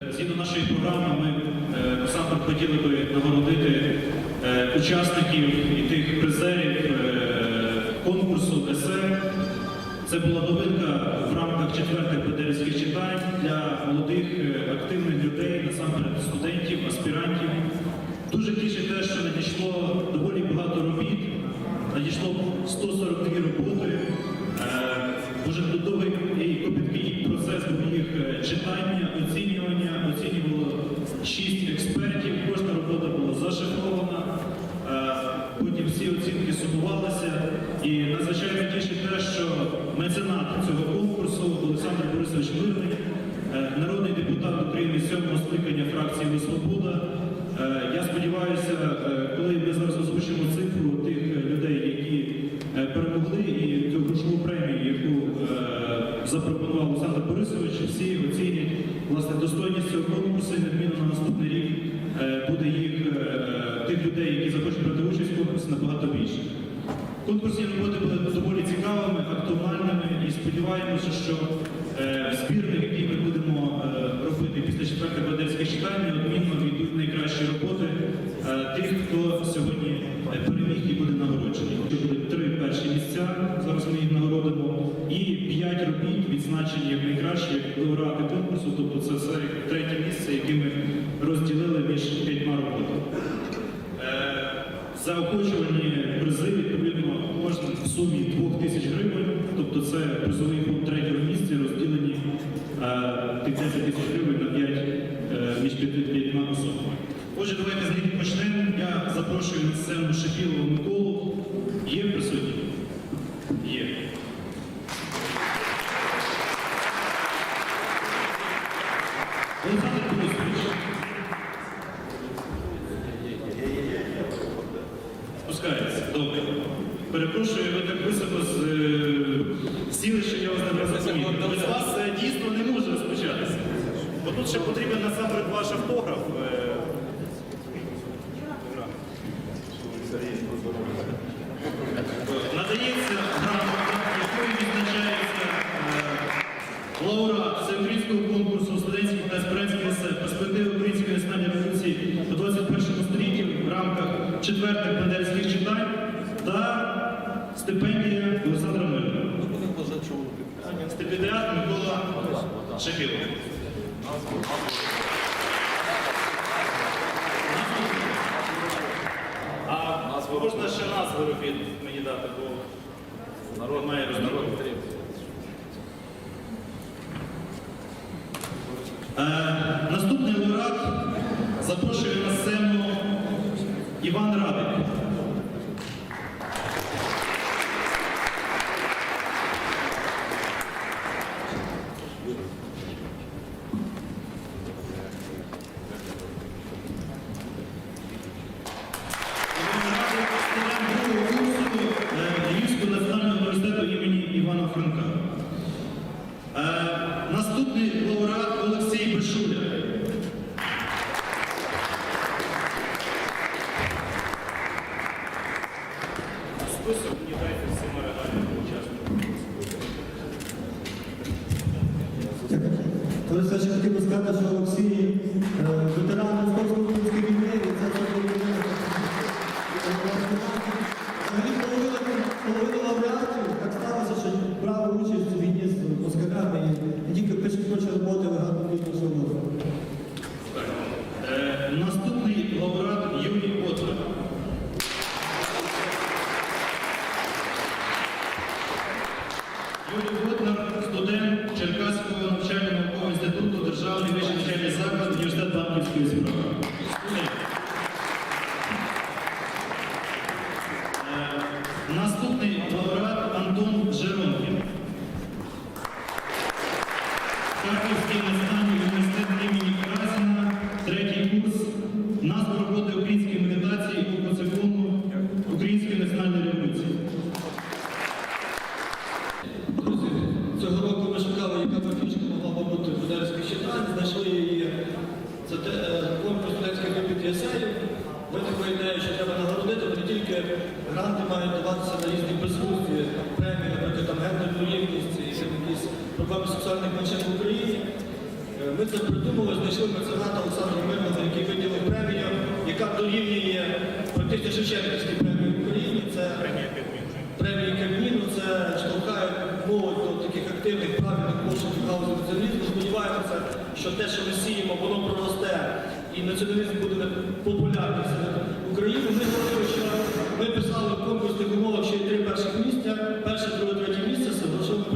Згідно нашої програми, ми е, насамперед хотіли би нагородити е, учасників і тих призерів е, конкурсу есе. Це була новинка в рамках четвертих педерівських читань для молодих е, активних людей, насамперед студентів, аспірантів. Дуже тішить те, що надійшло доволі багато робіт, надійшло 142 Борисович Мирний, е, народний депутат України сьомого скликання фракції «Ви Свобода. Е, Я сподіваюся, е, коли ми зараз озвучимо цифру тих людей, які перемогли, і цю грошову премію, яку запропонував Олександр Борисович, всі оцінять власне достойність цього конкурсу і недмінно на наступний рік буде їх тих людей, які захочуть брати участь в конкурсі, набагато більше. Конкурсні роботи були доволі цікавими, актуальними і сподіваємося, що збірник, який ми будемо е, робити після четвертих бадерських читань, неодмінно війдуть найкращі роботи е, тих, хто сьогодні е, переміг і буде нагороджений. Будуть три перші місця, зараз ми їх нагородимо, і п'ять робіт відзначені як найкращі, як лауреати конкурсу, тобто це все третє місце, яке ми розділили між п'ятьма роботами. Е, Заохочувані призи відповідно кожен в сумі 2 тисяч гривень, тобто це призовий фонд третього місця розділені е, тих 10 тисяч гривень на 5 е, між п'яти- п'ятьма особами. Отже, давайте з них почнемо. Я запрошую на сцену Шепілова Миколу. Є присутні? Є. Олександр Борисович. Спускається. Добре. Перепрошую, ви так високо з, я вас не зрозумів. Без вас дійсно не може розпочатися. Бо тут ще потрібен насамперед ваш автограф. Е, Надається грамота, якою відзначається е, лауреат всеукраїнського конкурсу студентських та аспірантських есе перспективи української національної революції у 21 столітті в рамках четвертих бандерських читань та стипендія Олександра Мирного. Стипендіат Микола Шепілов. А можна ще назву робіт мені дати, бо народ має розмірувати. Е, Наступний лауреат запрошує на сцену Іван Радик. Проблеми сексуальних меншин в Україні. Е, Ми це придумали, знайшли мецената Олександра Мирного, який виділив премію, яка дорівнює практично Шевченківській премії в Україні. Це премії Кабміну, це штовхає молодь до таких активних правильних пошуків галузі націоналізму. Сподіваємося, що те, що ми сіємо, воно проросте і націоналізм буде популярний серед України. Ми говорили, що ми писали в конкурсних умовах, що є три перших місця, перше, друге, третє місце, це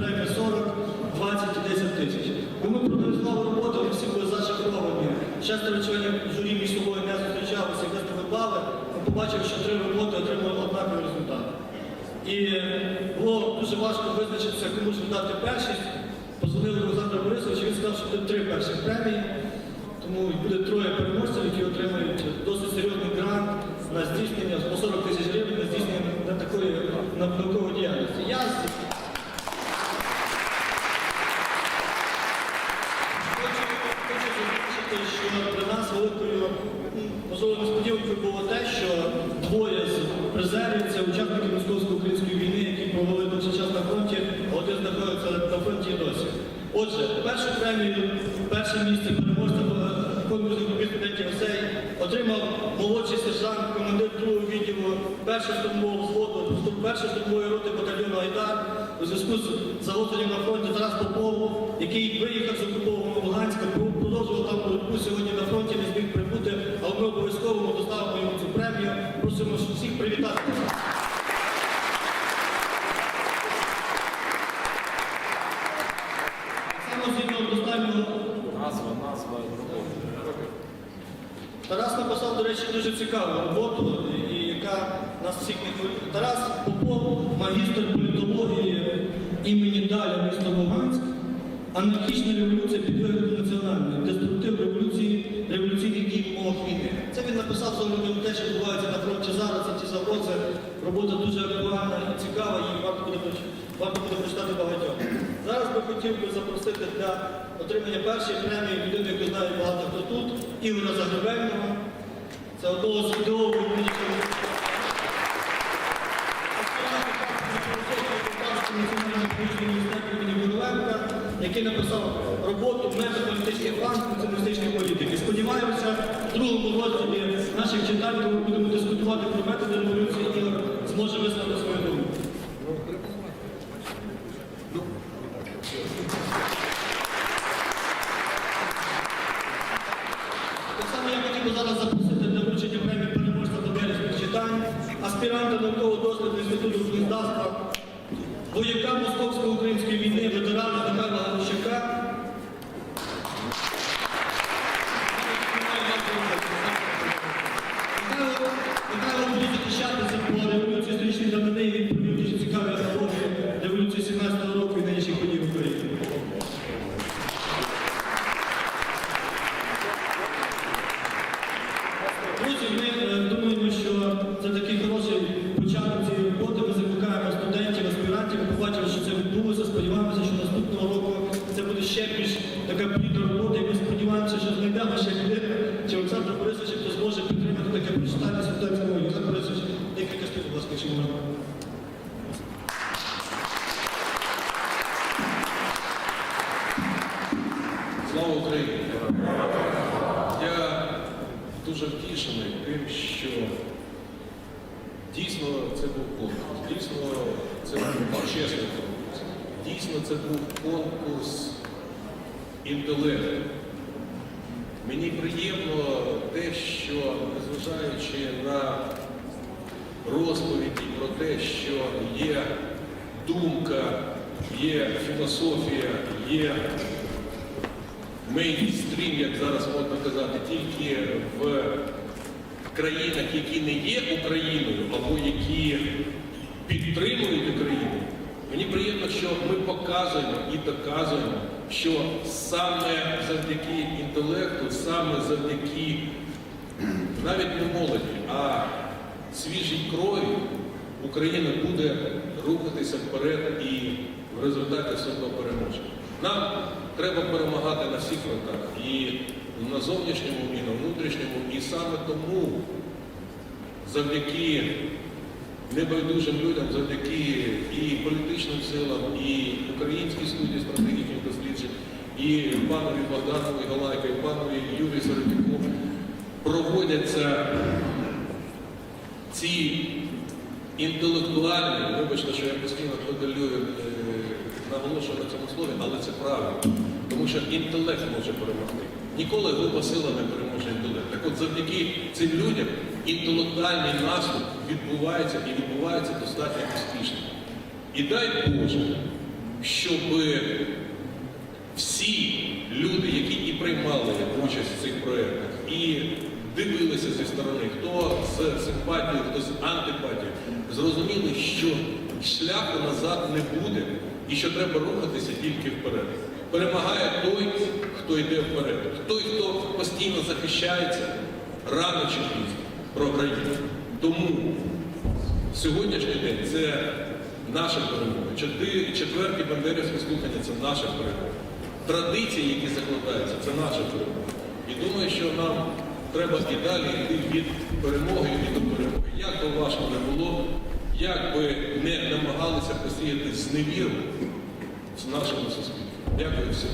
премія 40, 20 і 10 тисяч. Ми проаналізували роботу, ми всі були зашоковані. Шестеро членів журі між собою не зустрічалися, виставили бали, ми побачили, що три роботи отримали однаковий результат. І було дуже важко визначитися, кому ж віддати першість. Позвонили Олександра Борисовича, він сказав, що буде три перших премії. Тому буде троє переможців, які отримають досить серйозний грант на здійснення по 40 тисяч гривень на здійснення на такої на наукової діяльності. Я з- хочу, хочу зазначити, що для нас великою м, можливо несподіванкою було те, що двоє з призерів це учасники московсько-української війни, які провели довший час на фронті, а один знаходиться на фронті і досі. Отже, першу премію, перше місце переможця в конкурсі робіт студентів ОСЕЙ отримав молодший сержант, командир другого відділу першого штурмового взводу, першої штурмової роти батальйону Айдар у зв'язку з загостренням на фронті Тарас Попов, який виїхав з окупованого Луганська, про- продовжував там боротьбу сьогодні на фронті, не зміг прибути, але ми обов'язково доставимо йому цю премію. Просимо всіх привітати. Тарас написав, до речі, дуже цікаву роботу, і яка нас всіх не хвилює. Тарас Попов, магістр політології імені Даля міста Луганськ, анархічна революція під виглядом національної, деструктив революції, революційних дій умовах війни. Це він написав огляду те, що відбувається на фронті зараз, це ті загрози. Робота дуже актуальна і цікава, її варто буде, варто буде прочитати багатьом. Зараз би хотів би запросити для отримання першої премії людину, яку знає багато хто тут, Ігоря Загребельного. Це одного з ідеологів медичного який написав роботу метод політичних план націоналістичної політики. Сподіваємося, в другому розділі наших читань, коли будемо дискутувати про методи революції, Ігор зможе висловити свою думку. Так само я хотів би зараз запросити вручення премії переможця Нобелівських читань, аспіранта науково-дослідного інституту книгознавства, вояка Московсько-української війни, ветерана ще більш така плідна робота. І ми сподіваємося, що знайдемо ще людину, чи Олександр Борисович, хто зможе підтримати таке прочитання студентського. Олександр Борисович, декілька слів, будь ласка, якщо можна. Слава Україні! Я дуже втішений тим, що дійсно це був конкурс, дійсно це був чесний конкурс, дійсно це був конкурс інтелекту. Мені приємно те, що незважаючи на розповіді про те, що є думка, є філософія, є мейнстрім, як зараз можна казати, тільки в країнах, які не є Україною, або які підтримують Україну. Мені приємно, що ми показуємо і доказуємо, що саме завдяки інтелекту, саме завдяки навіть не молоді, а свіжій крові Україна буде рухатися вперед і в результаті все переможе. Нам треба перемагати на всіх фронтах і на зовнішньому, і на внутрішньому. І саме тому завдяки небайдужим людям, завдяки і політичним силам, і Українській студії стратегічних досліджень, і панові Богданові Галайко, і панові Юрію Соротюку проводяться ці інтелектуальні, вибачте, що я постійно подалюю, е, наголошую на цьому слові, але це правильно. Тому що інтелект може перемогти. Ніколи глупа сила не переможе інтелект. Так от завдяки цим людям інтелектуальний наступ відбувається і відбувається достатньо успішно. І дай Боже, щоб всі люди, які і приймали участь в цих проєктах, і дивилися зі сторони, хто з симпатією, хто з антипатією, зрозуміли, що шляху назад не буде і що треба рухатися тільки вперед. Перемагає той, хто йде вперед. Той, хто постійно захищається, рано чи пізно програє. Тому Сьогоднішній день це наша перемога. Четверті бандерівські слухання це наша перемога. Традиції, які закладаються, це наша перемога. І думаю, що нам треба і далі йти від перемоги і до перемоги. Як би важко не було, як би не намагалися посіяти зневіру в нашому суспільстві. Дякую всім.